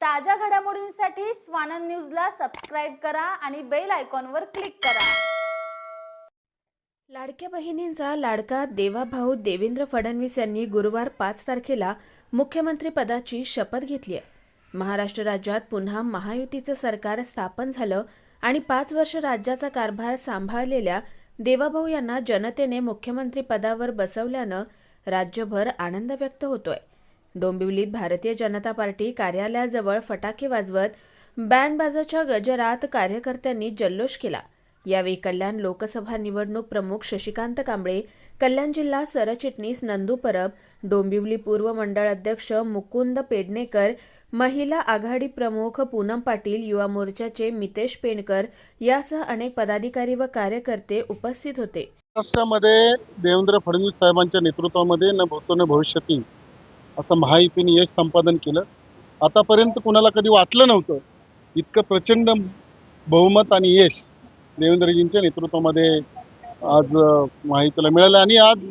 ताज्या घडामोडींसाठी स्वानंद न्यूजला सबस्क्राईब करा आणि बेल आयकॉनवर क्लिक करा. लाडक्या बहिणींचा लाडका देवाभाऊ देवेंद्र फडणवीस यांनी गुरुवार पाच तारखेला मुख्यमंत्रीपदाची शपथ घेतली आहे. महाराष्ट्र राज्यात पुन्हा महायुतीचं सरकार स्थापन झालं आणि पाच वर्ष राज्याचा कारभार सांभाळलेल्या देवाभाऊ यांना जनतेने मुख्यमंत्रीपदावर बसवल्यानं राज्यभर आनंद व्यक्त होतोय. डोंबिवलीत भारतीय जनता पार्टी कार्यालयाजवळ फटाके वाजवत बँडबाजाच्या गजरात कार्यकर्त्यांनी जल्लोष केला. यावेळी कल्याण लोकसभा निवडणूक प्रमुख शशिकांत कांबळे कल्याण जिल्हा सरचिटणीस नंदू परब डोंबिवली पूर्व मंडळ अध्यक्ष मुकुंद पेडणेकर महिला आघाडी प्रमुख पूनम पाटील युवा मोर्चाचे मितेश पेणकर यासह अनेक पदाधिकारी व कार्यकर्ते उपस्थित होते. महाराष्ट्रामध्ये देवेंद्र फडणवीस साहेबांच्या नेतृत्वामध्ये न भूतो न भविष्यती असं महायुतीने यश संपादन केलं. आतापर्यंत कुणाला कधी वाटलं नव्हतं. इतकं प्रचंड बहुमत आणि यश देवेंद्रजींच्या नेतृत्वामध्ये आज महायुतीला मिळालं. आणि आज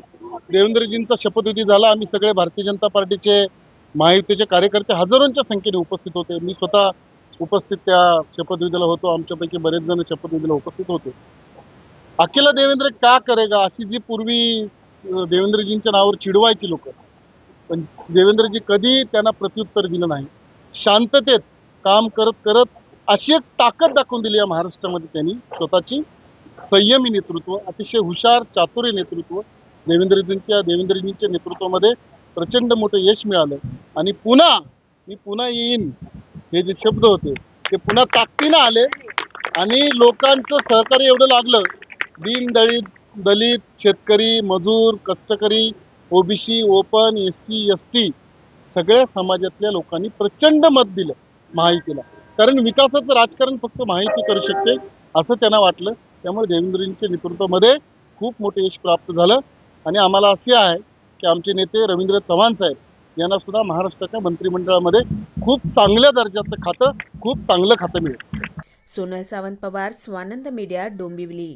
देवेंद्रजींचा शपथविधी झाला. आम्ही सगळे भारतीय जनता पार्टीचे महायुतीचे कार्यकर्ते हजारोंच्या संख्येने उपस्थित होते. मी स्वतः उपस्थित त्या शपथविधीला होतो. आमच्यापैकी बरेच जण शपथविधीला उपस्थित होते. अकेला देवेंद्र का करेगा? अशी जी पूर्वी देवेंद्रजींच्या नावावर चिडवायची लोक पण देवेंद्रजी कधी त्यांना प्रत्युत्तर दिलं नाही. शांततेत काम करत करत अशी एक ताकद दाखवून दिली या महाराष्ट्रामध्ये त्यांनी स्वतःची संयमी नेतृत्व अतिशय हुशार चातुर्य नेतृत्व. देवेंद्रजींच्या देवेंद्रजींच्या नेतृत्वामध्ये प्रचंड मोठं यश मिळालं. आणि पुन्हा मी पुन्हा येईन हे जे शब्द होते ते पुन्हा ताकदीनं आले. आणि लोकांचं सहकार्य एवढं लागलं. दीन दलित दलित शेतकरी मजूर कष्टकरी OBC open S C S T सगळ्या समाजातल्या लोकांनी प्रचंड मत दिलं महायुतीला कारण विकासाचं राजकारण फक्त माहिती करू शकते असं त्यांना वाटलं. त्यामुळे देवेंद्रजींच्या नेतृत्वामध्ये खूप मोठं यश प्राप्त झालं. आणि आम्हाला असे आहे की आमचे नेते रवींद्र चव्हाण साहेब यांना सुद्धा महाराष्ट्राच्या मंत्रिमंडळामध्ये खूप चांगल्या दर्जाचं खातं खूप चांगलं खातं मिळेल. सोनल सावंत पवार स्वानंद मीडिया डोंबिवली.